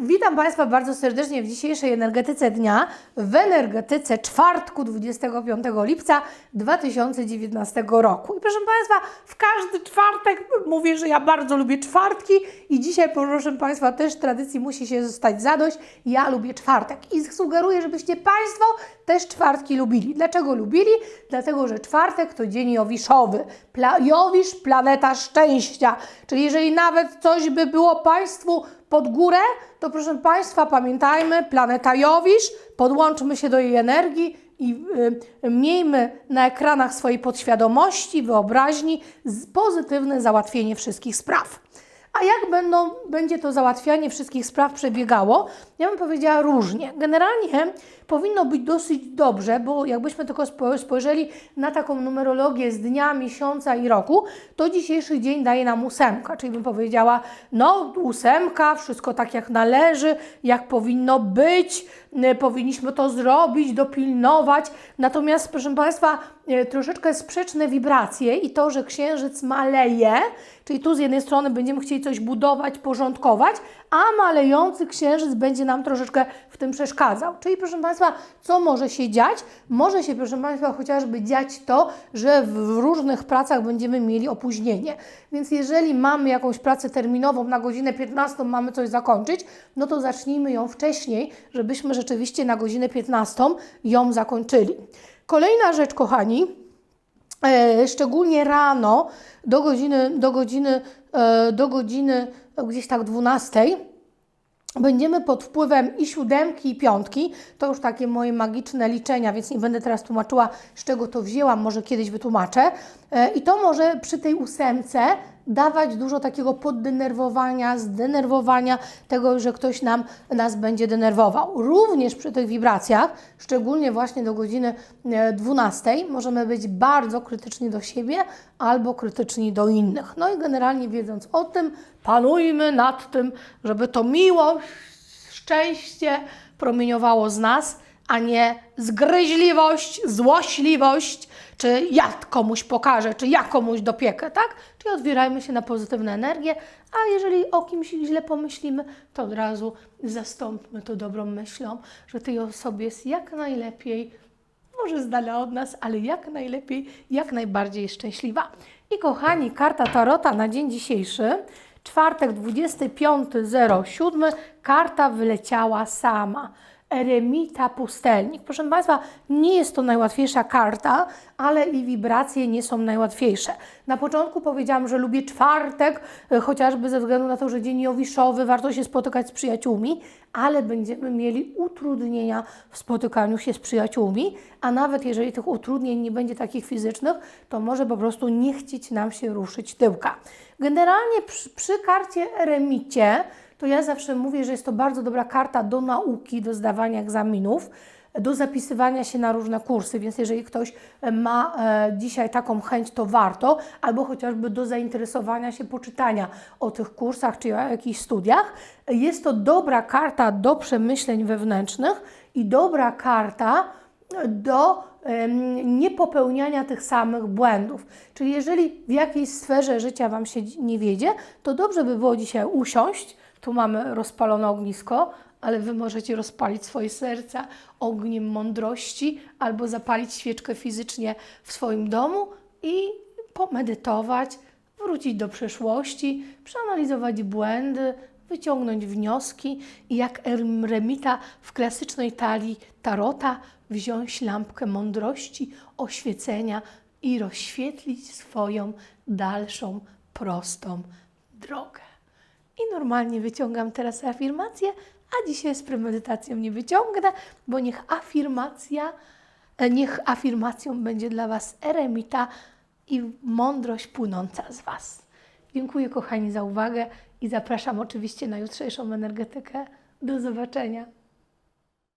Witam Państwa bardzo serdecznie w dzisiejszej energetyce dnia, w energetyce czwartku 25 lipca 2019 roku. I proszę Państwa, w każdy czwartek mówię, że ja bardzo lubię czwartki i dzisiaj, proszę Państwa, też tradycji musi się zostać zadość. Ja lubię czwartek i sugeruję, żebyście Państwo też czwartki lubili. Dlaczego lubili? Dlatego, że czwartek to dzień Jowiszowy. Pla Jowisz, planeta szczęścia. Czyli jeżeli nawet coś by było Państwu pod górę, to proszę Państwa, pamiętajmy, planeta Jowisz, podłączmy się do jej energii i y, miejmy na ekranach swojej podświadomości, wyobraźni pozytywne załatwienie wszystkich spraw. A jak będą, będzie to załatwianie wszystkich spraw przebiegało? Ja bym powiedziała różnie. Generalnie powinno być dosyć dobrze, bo jakbyśmy tylko spo- spojrzeli na taką numerologię z dnia, miesiąca i roku, to dzisiejszy dzień daje nam ósemka, czyli bym powiedziała, no ósemka, wszystko tak jak należy, jak powinno być, powinniśmy to zrobić, dopilnować. Natomiast, proszę Państwa, troszeczkę sprzeczne wibracje i to, że księżyc maleje, czyli tu z jednej strony będziemy chcieli coś budować, porządkować, a malejący księżyc będzie nam troszeczkę w tym przeszkadzał. Czyli proszę Państwa, co może się dziać? Może się, proszę Państwa, chociażby dziać to, że w różnych pracach będziemy mieli opóźnienie. Więc jeżeli mamy jakąś pracę terminową na godzinę 15 mamy coś zakończyć, no to zacznijmy ją wcześniej, żebyśmy rzeczywiście na godzinę 15 ją zakończyli. Kolejna rzecz, kochani, szczególnie rano do godziny, do godziny, e, do godziny e, gdzieś tak 12 będziemy pod wpływem i siódemki, i piątki. To już takie moje magiczne liczenia, więc nie będę teraz tłumaczyła, z czego to wzięłam, może kiedyś wytłumaczę. E, I to może przy tej ósemce dawać dużo takiego poddenerwowania, zdenerwowania, tego, że ktoś nam, nas będzie denerwował. Również przy tych wibracjach, szczególnie właśnie do godziny e, 12, możemy być bardzo krytyczni do siebie albo krytyczni do innych. No i generalnie wiedząc o tym, panujmy nad tym, żeby to miłość, szczęście promieniowało z nas, a nie zgryźliwość, złośliwość, czy ja komuś pokażę, czy ja komuś dopiekę, tak? Czyli otwierajmy się na pozytywne energie, a jeżeli o kimś źle pomyślimy, to od razu zastąpmy to dobrą myślą, że tej osobie jest jak najlepiej, może z dala od nas, ale jak najlepiej, jak najbardziej szczęśliwa. I kochani, karta Tarota na dzień dzisiejszy, czwartek 25.07, karta wyleciała sama. Eremita Pustelnik. Proszę Państwa, nie jest to najłatwiejsza karta, ale i wibracje nie są najłatwiejsze. Na początku powiedziałam, że lubię czwartek, e, chociażby ze względu na to, że dzień Jowiszowy, warto się spotykać z przyjaciółmi, ale będziemy mieli utrudnienia w spotykaniu się z przyjaciółmi, a nawet jeżeli tych utrudnień nie będzie takich fizycznych, to może po prostu nie chcieć nam się ruszyć tyłka. Generalnie przy, przy karcie Eremicie, to ja zawsze mówię, że jest to bardzo dobra karta do nauki, do zdawania egzaminów, do zapisywania się na różne kursy, więc jeżeli ktoś ma e, dzisiaj taką chęć, to warto, albo chociażby do zainteresowania się, poczytania o tych kursach czy o jakichś studiach. Jest to dobra karta do przemyśleń wewnętrznych i dobra karta do em, niepopełniania tych samych błędów. Czyli jeżeli w jakiejś sferze życia Wam się nie wiedzie, to dobrze by było dzisiaj usiąść, tu mamy rozpalone ognisko, ale Wy możecie rozpalić swoje serca ogniem mądrości albo zapalić świeczkę fizycznie w swoim domu i pomedytować, wrócić do przeszłości, przeanalizować błędy, wyciągnąć wnioski i jak eremita w klasycznej talii tarota wziąć lampkę mądrości, oświecenia i rozświetlić swoją dalszą, prostą drogę. I normalnie wyciągam teraz afirmację, a dzisiaj z premedytacją nie wyciągnę, bo niech afirmacja, e, niech afirmacją będzie dla Was eremita i mądrość płynąca z Was. Dziękuję kochani za uwagę i zapraszam oczywiście na jutrzejszą energetykę. Do zobaczenia.